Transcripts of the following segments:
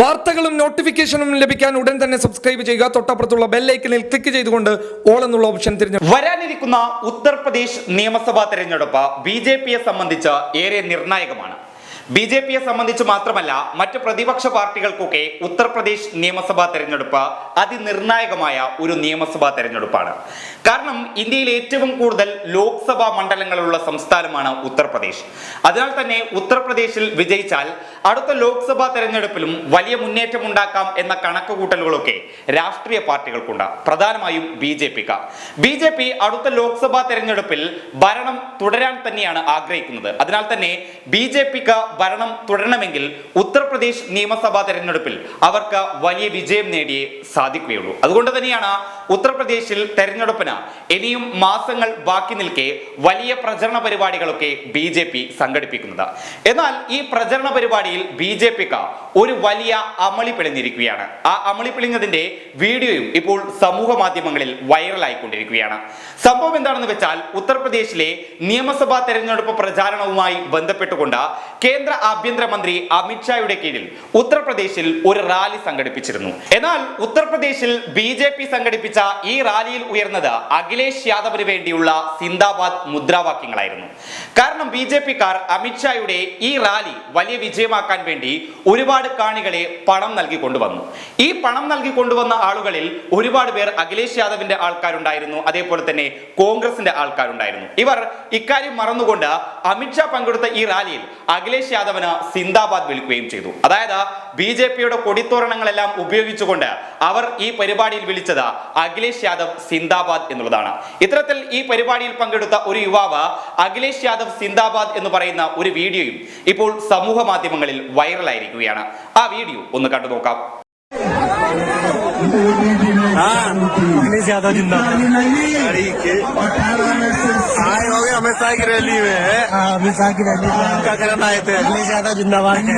വാർത്തകളും നോട്ടിഫിക്കേഷനും ലഭിക്കാൻ ഉടൻ തന്നെ സബ്സ്ക്രൈബ് ചെയ്യുക. തൊട്ടപ്പുറത്തുള്ള ബെല്ലൈക്കനിൽ ക്ലിക്ക് ചെയ്തുകൊണ്ട് ഓൾ എന്നുള്ള ഓപ്ഷൻ തിരഞ്ഞെടുക്കുക വരാനിരിക്കുന്ന ഉത്തർപ്രദേശ് നിയമസഭാ തെരഞ്ഞെടുപ്പ് ബി ജെ പിയെ സംബന്ധിച്ച് ഏറെ നിർണായകമാണ്. ബി ജെ പിയെ സംബന്ധിച്ച് മാത്രമല്ല മറ്റ് പ്രതിപക്ഷ പാർട്ടികൾക്കൊക്കെ ഉത്തർപ്രദേശ് നിയമസഭാ തെരഞ്ഞെടുപ്പ് അതിനിർണായകമായ ഒരു നിയമസഭാ തെരഞ്ഞെടുപ്പാണ്. കാരണം ഇന്ത്യയിൽ ഏറ്റവും കൂടുതൽ ലോക്സഭാ മണ്ഡലങ്ങളുള്ള സംസ്ഥാനമാണ് ഉത്തർപ്രദേശ്. അതിനാൽ തന്നെ ഉത്തർപ്രദേശിൽ വിജയിച്ചാൽ അടുത്ത ലോക്സഭാ തെരഞ്ഞെടുപ്പിലും വലിയ മുന്നേറ്റം ഉണ്ടാക്കാം എന്ന കണക്കുകൂട്ടലുകളൊക്കെ രാഷ്ട്രീയ പാർട്ടികൾക്കുണ്ട്. പ്രധാനമായും ബി ജെ പിക്ക് ബി ജെ പി അടുത്ത ലോക്സഭാ തെരഞ്ഞെടുപ്പിൽ ഭരണം തുടരാൻ തന്നെയാണ് ആഗ്രഹിക്കുന്നത്. അതിനാൽ തന്നെ ബി ജെ പിക്ക് ഭരണം തുടരണമെങ്കിൽ ഉത്തർപ്രദേശ് നിയമസഭാ തെരഞ്ഞെടുപ്പിൽ അവർക്ക് വലിയ വിജയം നേടിയേ സാധിക്കുകയുള്ളൂ. അതുകൊണ്ട് തന്നെയാണ് ഉത്തർപ്രദേശിൽ തെരഞ്ഞെടുപ്പിന് ഇനിയും മാസങ്ങൾ ബാക്കി നിൽക്കെ വലിയ പ്രചരണ പരിപാടികളൊക്കെ ബി ജെ പി സംഘടിപ്പിക്കുന്നത്. എന്നാൽ ഈ പ്രചരണ പരിപാടിയിൽ ബി ജെ പിക്ക് ഒരു വലിയ അമളി പിളിഞ്ഞിരിക്കുകയാണ്. ആ അമളി പിളിഞ്ഞതിന്റെ വീഡിയോയും ഇപ്പോൾ സമൂഹ മാധ്യമങ്ങളിൽ വൈറലായിക്കൊണ്ടിരിക്കുകയാണ്. സംഭവം എന്താണെന്ന് വെച്ചാൽ ഉത്തർപ്രദേശിലെ നിയമസഭാ തെരഞ്ഞെടുപ്പ് പ്രചാരണവുമായി ബന്ധപ്പെട്ടുകൊണ്ട് കേന്ദ്ര ആഭ്യന്തരമന്ത്രി അമിത്ഷായുടെ കീഴിൽ ഉത്തർപ്രദേശിൽ ഒരു റാലി സംഘടിപ്പിച്ചിരുന്നു. എന്നാൽ ഉത്തർപ്രദേശിൽ ബി ജെ പി സംഘടിപ്പിച്ച ഈ റാലിയിൽ ഉയർന്നത് അഖിലേഷ് യാദവിന് വേണ്ടിയുള്ള സിന്ദാബാദ് മുദ്രാവാക്യങ്ങളായിരുന്നു. കാരണം ബി ജെ പിക്കാർ അമിത്ഷായുടെ ഈ റാലി വലിയ വിജയമാക്കാൻ വേണ്ടി ഒരുപാട് കാണികളെ പണം നൽകി കൊണ്ടുവന്നു. ഈ പണം നൽകി കൊണ്ടുവന്ന ആളുകളിൽ ഒരുപാട് പേർ അഖിലേഷ് യാദവിന്റെ ആൾക്കാരുണ്ടായിരുന്നു. അതേപോലെ തന്നെ കോൺഗ്രസിന്റെ ആൾക്കാരുണ്ടായിരുന്നു. ഇവർ ഇക്കാര്യം മറന്നുകൊണ്ട് അമിത്ഷാ പങ്കെടുത്ത ഈ റാലിയിൽ അഖിലേഷ് യാദവിന് സിന്ദാബാദ് വിളിക്കുകയും ചെയ്തു അതായത് ബി ജെ പിയുടെ കൊടിത്തോരണങ്ങളെല്ലാം ഉപയോഗിച്ചുകൊണ്ട് അവർ ഈ പരിപാടിയിൽ വിളിച്ചത് അഖിലേഷ് യാദവ് സിന്ദാബാദ് എന്നുള്ളതാണ് ഇത്തരത്തിൽ ഈ പരിപാടിയിൽ പങ്കെടുത്ത ഒരു യുവാവ് അഖിലേഷ് യാദവ് സിന്ദാബാദ് എന്ന് പറയുന്ന ഒരു വീഡിയോയും ഇപ്പോൾ സമൂഹ മാധ്യമങ്ങളിൽ വൈറലായിരിക്കുകയാണ് ആ വീഡിയോ ഒന്ന് കണ്ടു നോക്കാം अखिलेश यादव जिंदाबाद गाड़ी के आए हो गए हमेशा की रैली में है? हमेशा की रैली में। उनका करना आए थे ज़्यादा जिंदाबाद है।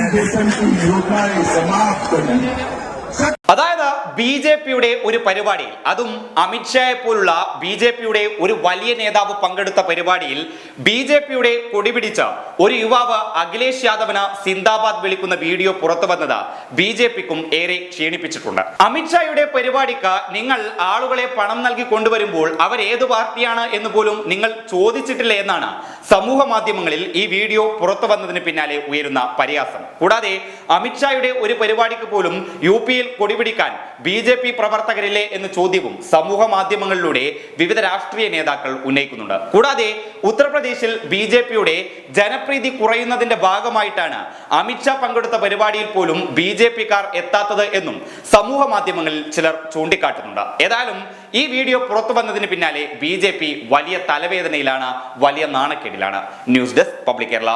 ബി ജെ പിയുടെ ഒരു പരിപാടിയിൽ അതും അമിത്ഷായെ പോലുള്ള ബി ജെ പിയുടെ ഒരു വലിയ നേതാവ് പങ്കെടുത്ത പരിപാടിയിൽ ബി ജെ പിയുടെ കൊടി പിടിച്ച ഒരു യുവാവ് അഖിലേഷ് യാദവിന് സിന്ദാബാദ് വിളിക്കുന്ന വീഡിയോ പുറത്തു വന്നത് ബി ജെ പിക്കും ഏറെ ക്ഷീണിപ്പിച്ചിട്ടുണ്ട്. അമിത്ഷായുടെ പരിപാടിക്ക് നിങ്ങൾ ആളുകളെ പണം നൽകി കൊണ്ടുവരുമ്പോൾ അവർ ഏത് പാർട്ടിയാണ് എന്ന് പോലും നിങ്ങൾ ചോദിച്ചിട്ടില്ല എന്നാണ് സമൂഹ മാധ്യമങ്ങളിൽ ഈ വീഡിയോ പുറത്തു വന്നതിന് പിന്നാലെ ഉയരുന്ന പരിഹാസം. കൂടാതെ അമിത്ഷായുടെ ഒരു പരിപാടിക്ക് പോലും യു പിയിൽ കൊടിപിടിക്കാൻ ബി ജെ പി പ്രവർത്തകരില്ലേ എന്ന ചോദ്യവും സമൂഹ മാധ്യമങ്ങളിലൂടെ വിവിധ രാഷ്ട്രീയ നേതാക്കൾ ഉന്നയിക്കുന്നുണ്ട്. കൂടാതെ ഉത്തർപ്രദേശിൽ ബി ജെ പിയുടെ ജനപ്രീതി കുറയുന്നതിന്റെ ഭാഗമായിട്ടാണ് അമിത്ഷാ പങ്കെടുത്ത പരിപാടിയിൽ പോലും ബി ജെ പിക്കാർ എത്താത്തത് എന്നും സമൂഹ മാധ്യമങ്ങളിൽ ചിലർ ചൂണ്ടിക്കാട്ടുന്നുണ്ട്. ഏതായാലും ഈ വീഡിയോ പുറത്തു വന്നതിന് പിന്നാലെ ബി വലിയ തലവേദനയിലാണ് വലിയ നാണക്കേടിലാണ്. News desk public Kerala.